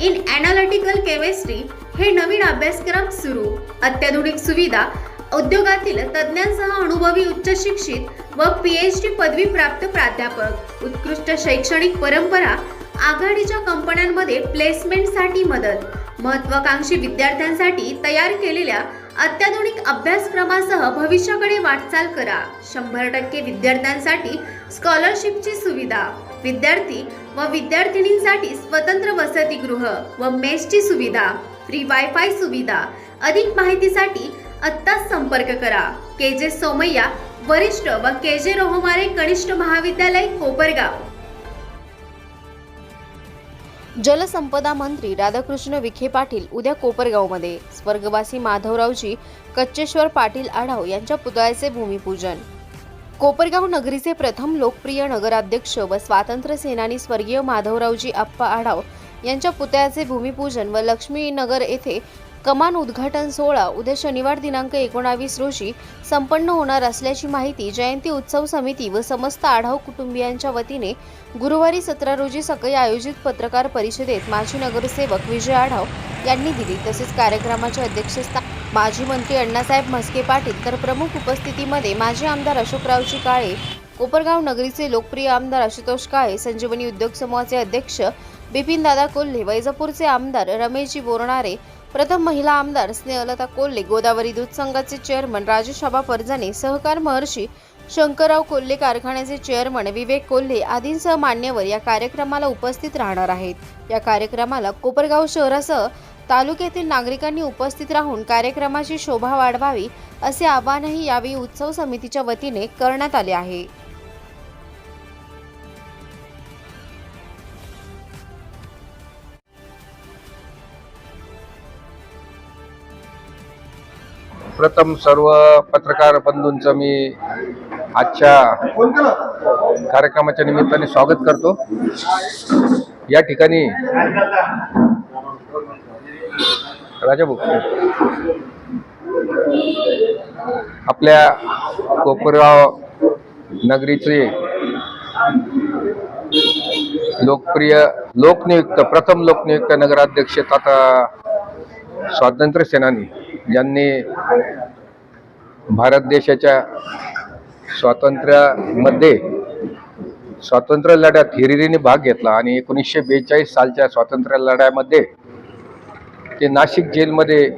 in analytical chemistry हे नवीन अभ्यासक्रम सुरू. अत्याधुनिक सुविधा उद्योगातील तज्ज्ञांसह अनुभवी उच्च शिक्षित व पी एच डी पदवी प्राप्त प्राध्यापक. उत्कृष्ट शैक्षणिक परंपरा आघाडीच्या कंपन्यांमध्ये प्लेसमेंटसाठी मदत. महत्वाकांक्षी विद्यार्थ्यांसाठी तयार केलेल्या अत्याधुनिक अभ्यासक्रमासह भविष्याकडे वाटचाल करा. शंभर टक्के विद्यार्थ्यांसाठी स्कॉलरशिपची सुविधा. विद्यार्थी व विद्यार्थिनींसाठी स्वतंत्र वसतिगृह व मेसची सुविधा. फ्री वायफाय सुविधा. अधिक माहितीसाठी आत्ताच संपर्क करा. के जे सोमय्या वरिष्ठ व के जे रोहमारे कनिष्ठ महाविद्यालय कोपरगाव. जलसंपदा मंत्री राधाकृष्ण विखे पाटील उद्या कोपरगावमध्ये. स्वर्गवासी माधवरावजी कच्चेश्वर पाटील आढाव यांच्या पुतळ्याचे भूमिपूजन. कोपरगाव नगरीचे प्रथम लोकप्रिय नगराध्यक्ष व स्वातंत्र्य सेनानी स्वर्गीय माधवरावजी आप्पा आढाव यांच्या पुतळ्याचे भूमिपूजन व लक्ष्मीनगर येथे कमान उद्घाटन सोहळा उद्या शनिवार दिनांक एकोणावीस रोजी संपन्न होणार असल्याची माहिती जयंती उत्सव समिती व समस्त आढाव कुटुंबियांच्या वतीने गुरुवारी सतरा रोजी सकाळी आयोजित पत्रकार परिषदेत माजी नगरसेवक विजय आढाव यांनी दिली. तसेच कार्यक्रमाचे अध्यक्षस्थान माजी मंत्री अण्णासाहेब म्हस्के पाटील तर प्रमुख उपस्थितीमध्ये माजी आमदार अशोकरावजी काळे कोपरगाव नगरीचे लोकप्रिय आमदार आशुतोष काळे संजीवनी उद्योग समूहाचे अध्यक्ष बिपिनदादा कोल्हे वैजापूरचे आमदार रमेशजी बोरणारे प्रथम महिला आमदार स्नेहलता कोल्हे गोदावरी दूध संघाचे चेअरमन राजेश आबा परजाने सहकार महर्षी शंकरराव कोल्हे कारखान्याचे चेअरमन विवेक कोल्हे आदींसह मान्यवर या कार्यक्रमाला उपस्थित राहणार आहेत. या कार्यक्रमाला कोपरगाव शहरासह तालुक्यातील नागरिकांनी उपस्थित राहून कार्यक्रमाची शोभा वाढवावी असे आवाहनही यावेळी उत्सव समितीच्या वतीने करण्यात आले आहे. प्रथम सर्व पत्रकार बंधूंचं मी आजच्या कार्यक्रमाच्या निमित्ताने स्वागत करतो. या ठिकाणी राजाभाऊ आपल्या कोपरगाव नगरीचे लोकप्रिय लोकनियुक्त प्रथम लोकनियुक्त नगराध्यक्ष तथा स्वातंत्र्य सेनानी ज्यांनी भारत देशाच्या स्वातंत्र्यामध्ये स्वातंत्र्य लढ्यात हिरिरीने भाग घेतला आणि एकोणीसशे बेचाळीस सालच्या स्वातंत्र्य लढ्यामध्ये ते नाशिक जेलमध्ये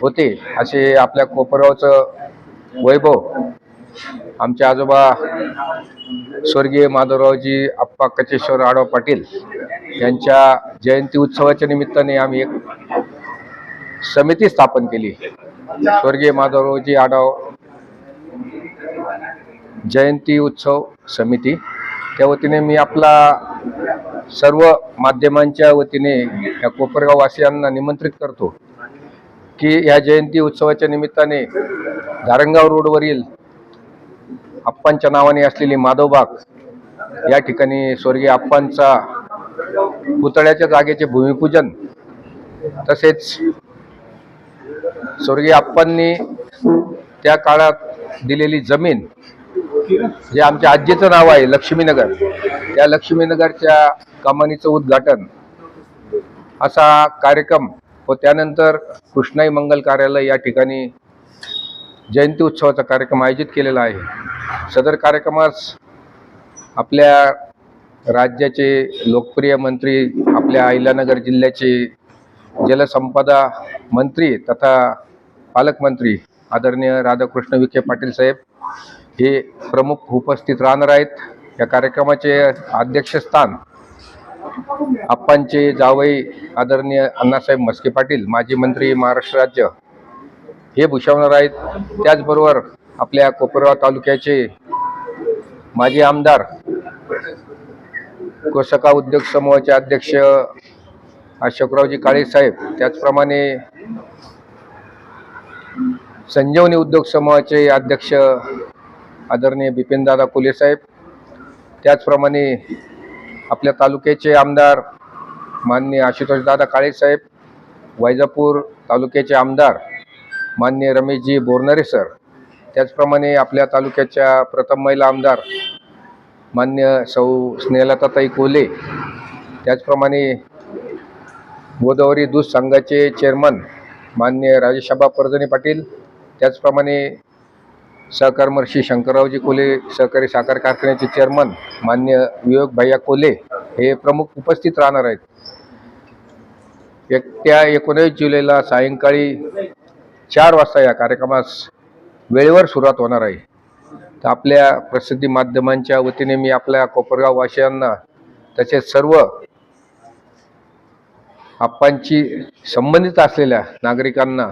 होते असे आपल्या कोपरगावचं वैभव. आमचे आजोबा स्वर्गीय माधवरावजी आप्पा कचेश्वर आडवा पाटील यांच्या जयंती उत्सवाच्या निमित्ताने आम्ही एक समिती स्थापन केली. स्वर्गीय माधवरावजी आढाव जयंती उत्सव समिती. त्या वतीने मी आपला सर्व माध्यमांच्या वतीने या कोपरगाव वासियांना निमंत्रित करतो की या जयंती उत्सवाच्या निमित्ताने धारणगाव रोडवरील आप्पांच्या नावाने असलेली माधवबाग या ठिकाणी स्वर्गीय आप्पांचा पुतळ्याच्या जागेचे भूमिपूजन तसेच स्वर्गीय आप्पांनी त्या काळात दिलेली जमीन जे आमच्या आजीचं नाव आहे लक्ष्मीनगर. त्या लक्ष्मीनगरच्या कमानीचं उद्घाटन असा कार्यक्रम व त्यानंतर कृष्णाई मंगल कार्यालय या ठिकाणी जयंती उत्सवाचा कार्यक्रम आयोजित केलेला आहे. सदर कार्यक्रमास आपल्या राज्याचे लोकप्रिय मंत्री आपल्या अहिल्यानगर जिल्ह्याचे जलसंपदा मंत्री तथा पालकमंत्री आदरणीय राधाकृष्ण विखे पाटील साहेब हे प्रमुख उपस्थित राहणार आहेत. या कार्यक्रमाचे अध्यक्षस्थान आप्पांचे जावई आदरणीय अण्णासाहेब मस्के पाटील माजी मंत्री महाराष्ट्र राज्य हे भूषवणार आहेत. त्याचबरोबर आपल्या कोपरगाव तालुक्याचे माजी आमदार कोसका उद्योग समूहाचे अध्यक्ष अशोकरावजी काळे साहेब त्याचप्रमाणे संजीवनी उद्योग समूहाचे अध्यक्ष आदरणीय बिपिनदादा कुले साहेब त्याचप्रमाणे आपल्या तालुक्याचे आमदार माननीय आशुतोषदादा काळे साहेब वैजापूर तालुक्याचे आमदार माननीय रमेशजी बोरनरे सर त्याचप्रमाणे आपल्या तालुक्याच्या प्रथम महिला आमदार मान्य सौ स्नेहलताताई कोले त्याचप्रमाणे गोदावरी दूध संघाचे चेअरमन मान्य राजेशाबा परजणे पाटील त्याचप्रमाणे सहकारमर्षी शंकररावजी कोले सहकारी साखर कारखान्याचे चेअरमन मान्य विवेक भैया कोले हे प्रमुख उपस्थित राहणार आहेत. एकट्या एकोणीस जुलैला सायंकाळी चार वाजता या कार्यक्रमास वेळेवर सुरुवात होणार आहे. तर आपल्या प्रसिद्धी माध्यमांच्या वतीने मी आपल्या कोपरगाव वासियांना तसेच सर्व आप्पांची संबंधित असलेल्या नागरिकांना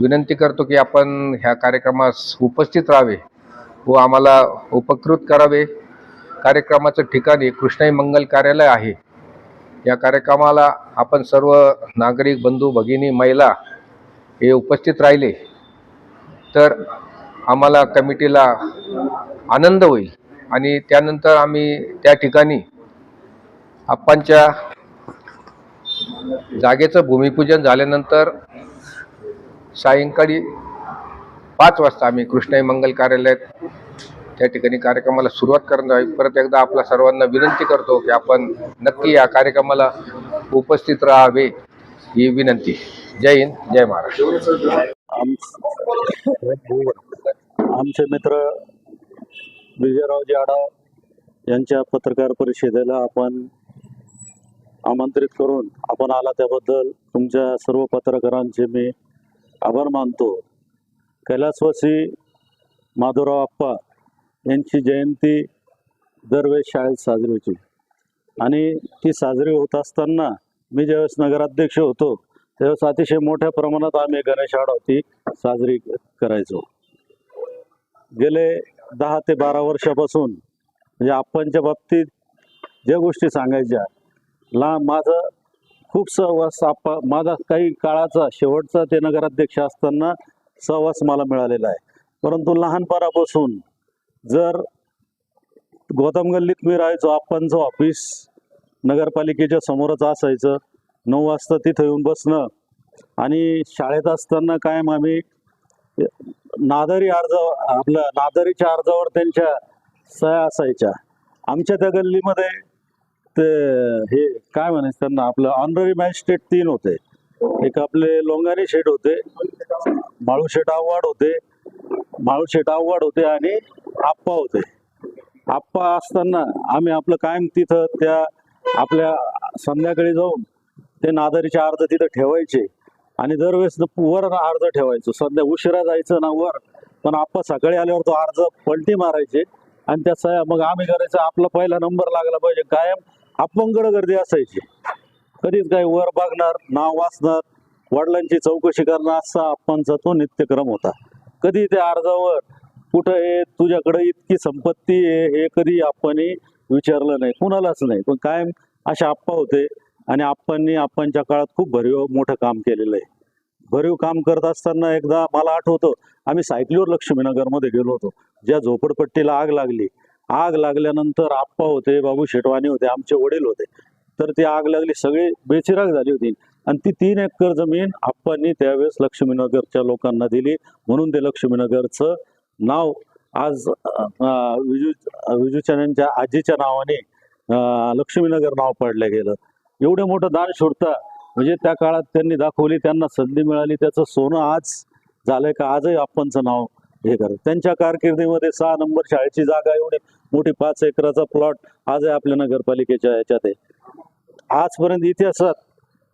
विनंती करतो की आपण ह्या कार्यक्रमास उपस्थित राहावे व आम्हाला उपकृत करावे. कार्यक्रमाचं ठिकाण हे कृष्णाई मंगल कार्यालय आहे. या कार्यक्रमाला आपण सर्व नागरिक बंधू भगिनी महिला हे उपस्थित राहिले तर आम्हाला कमिटीला आनंद होईल. आणि त्यानंतर आम्ही त्या ठिकाणी आप्पांच्या जागेचं भूमिपूजन झाल्यानंतर सायंकाळी पाच वाजता आम्ही कृष्णाई मंगल कार्यालयात त्या ठिकाणी कार्यक्रमाला सुरुवात करणार आहे परत एकदा आपल्या सर्वांना विनंती करतो की आपण नक्की या कार्यक्रमाला उपस्थित राहावे ही विनंती. जय हिंद जय महाराष्ट्र. आमचे मित्र विजयरावजी आढाव यांच्या पत्रकार परिषदेला आपण आमंत्रित करून आपण आला त्याबद्दल तुमच्या सर्व पत्रकारांचे मी आभार मानतो. कैलासवासी माधवराव आप्पा यांची जयंती दरवेळेस शाळेत साजरी होती. आणि ती साजरी होत असताना मी ज्यावेळेस नगराध्यक्ष होतो त्यावेळेस अतिशय मोठ्या प्रमाणात आम्ही गणेश आढाव साजरी करायचो. गेले दहा ते बारा वर्षापासून म्हणजे आप्पांच्या बाबतीत ज्या गोष्टी सांगायच्या ला माझं खूप सहवास आप माझा काही काळाचा शेवटचा ते नगराध्यक्ष असताना सहवास मला मिळालेला आहे. परंतु लहानपणापासून जर गौतम गल्लीत मी राहायचो आप्पांचं ऑफिस नगरपालिकेच्या समोरच असायचं नऊ वाजता तिथं येऊन बसणं आणि शाळेत असताना कायम आम्ही नादारी अर्ज आपलं नादारीच्या अर्जावर त्यांच्या सह्या असायच्या. आमच्या त्या गल्लीमध्ये ते हे काय म्हणायचं त्यांना आपलं ऑनररी मॅजिस्ट्रेट तीन होते. एक आपले लोंगारी शेठ होते माळू शेठ आव्हाड होते माळू शेठ आव्हाड होते आणि आप्पा होते. आप्पा असताना आम्ही आपलं कायम तिथं त्या आपल्या संध्याकाळी जाऊन ते नादारीचे अर्ध तिथं ठेवायचे आणि दरवेळेस वर अर्ज ठेवायचो. सध्या उशिरा जायचं ना वर पण आप्पा सकाळी आल्यावर तो अर्ज पलटी मारायचे आणि त्या मग आम्ही करायचं आपला पहिला नंबर लागला पाहिजे कायम. अपंगड गर्दी असायची. कधीच काही वर बघणार नाव वाचणार वडिलांची चौकशी करणार असा आपणचा तो नित्यक्रम होता. कधी त्या अर्जावर कुठं हे? तुझ्याकडे इतकी संपत्ती आहे हे कधी आपण विचारलं नाही? कुणालाच नाही. पण कायम असे आप्पा होते आणि आप्पांनी आप्पांच्या काळात खूप भरीव मोठं काम केलेलं आहे. भरीव काम करत असताना एकदा मला आठवतं आम्ही सायकलीवर लक्ष्मीनगरमध्ये गेलो होतो. ज्या झोपडपट्टीला आग लागली आग लागल्यानंतर आप्पा होते बाबू शेटवाणी होते आमचे वडील होते. तर ती आग लागली सगळी बेचिराग झाली होती. आणि ती तीन एकर जमीन आप्पांनी त्यावेळेस लक्ष्मीनगरच्या लोकांना दिली. म्हणून ते लक्ष्मीनगरचं नाव आज विजू विजूचंद्रांच्या आजीच्या नावाने लक्ष्मीनगर नाव पडलं गेलं. एवढं मोठं दान शोधता म्हणजे त्या काळात त्यांनी दाखवली त्यांना संधी मिळाली त्याचं सोनं आज झालंय का? आजही आप्पांचं नाव हे करत त्यांच्या कारकिर्दीमध्ये सहा नंबर शाळेची जागा एवढी मोठी पाच एकराचा प्लॉट आजही आपल्या नगरपालिकेच्या याच्यात आहे. आजपर्यंत इतिहासात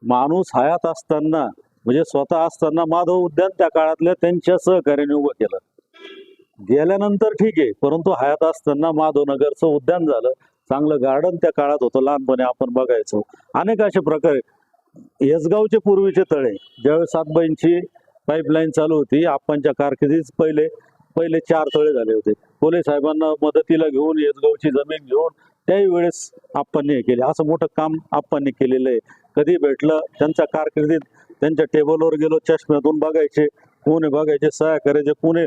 माणूस हयात असताना म्हणजे स्वतः असताना माधव उद्यान त्या काळातल्या त्यांच्या सहकार्याने उभं केलं. गेल्यानंतर ठीक आहे परंतु हयात असताना माधवनगरचं उद्यान झालं. चांगलं गार्डन त्या काळात होतं लहानपणी आपण बघायचो. अनेक असे प्रकार येसगावचे पूर्वीचे तळे ज्यावेळेस सातबाईंची पाईपलाईन चालू होती. आप्पांच्या कारकिर्दीत पहिले पहिले चार तळे झाले होते. कोले साहेबांना मदतीला घेऊन येतगावची जमीन घेऊन त्याही वेळेस आप्पांनी हे केले. असं मोठं काम आप्पांनी केलेलं आहे. कधी भेटलं त्यांच्या कारकिर्दीत त्यांच्या टेबलवर गेलो चष्म्यातून बघायचे कोण बघायचे सहाय्य करायचे कोणी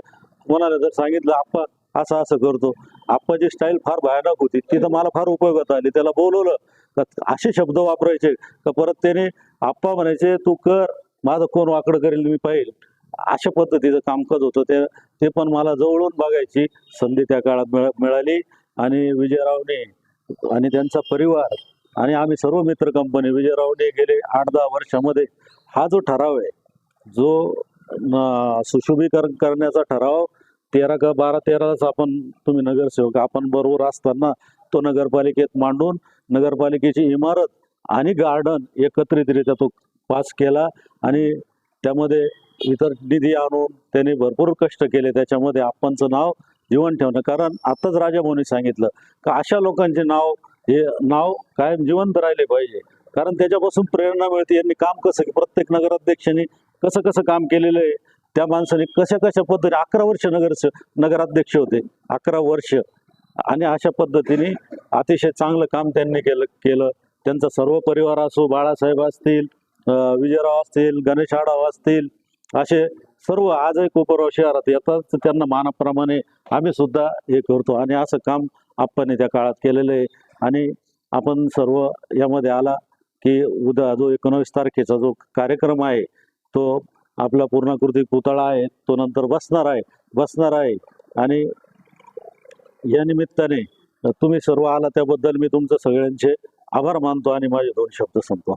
कोणाला जर सांगितलं आप्पा असं असं करतो. आप्पाची स्टाईल फार भयानक होती. ती तर मला फार उपयोगात आली. त्याला बोलवलं. असे शब्द वापरायचे. का परत त्याने आप्पा म्हणायचे तू कर माझं कोण वाकडं करेल मी पाहिल. अशा पद्धतीचं कामकाज होतं. ते ते पण मला जवळून बघायची संधी त्या काळात मिळाली. आणि विजयरावने आणि त्यांचा परिवार आणि आम्ही सर्व मित्र कंपनी विजयरावने गेले आठ दहा वर्षामध्ये. हा जो ठराव आहे जो सुशोभीकरण करण्याचा ठराव तेरा का बारा तेरालाच आपण तुम्ही नगरसेवक आपण बरोबर असताना तो नगरपालिकेत मांडून नगरपालिकेची इमारत आणि गार्डन एकत्रितरित्या तो पास केला आणि त्यामध्ये इतर निधी आणून त्यांनी भरपूर कष्ट केले. त्याच्यामध्ये आपणचं नाव जीवन ठेवणं. कारण आताच राजाभाऊनी सांगितलं का अशा लोकांचे नाव हे नाव कायम जिवंत राहिले पाहिजे. कारण त्याच्यापासून प्रेरणा मिळते. यांनी काम कसं प्रत्येक नगराध्यक्षांनी कसं कसं काम केलेलं आहे? त्या माणसाने कशा कशा पद्धतीने अकरा वर्ष नगर नगराध्यक्ष होते. अकरा वर्ष. आणि अशा पद्धतीने अतिशय चांगलं काम त्यांनी केलं केलं. त्यांचा सर्व परिवार असो बाळासाहेब असतील विजयराव असतील गणेश आढाव असतील असे सर्व आजही कोपरगाव शहरात येतात. तर त्यांना मानाप्रमाणे आम्ही सुद्धा हे करतो आणि असं काम आपण त्या काळात केलेलं आहे. आणि आपण सर्व यामध्ये आला की उद्या जो एकोणावीस तारखेचा जो कार्यक्रम आहे तो आपला पूर्णाकृती पुतळा आहे तो नंतर बसणार आहे बसणार आहे. आणि या निमित्ताने तुम्ही सर्व आला त्याबद्दल मी तुमचं सगळ्यांचे आभार मानतो आणि माझे दोन शब्द संपतो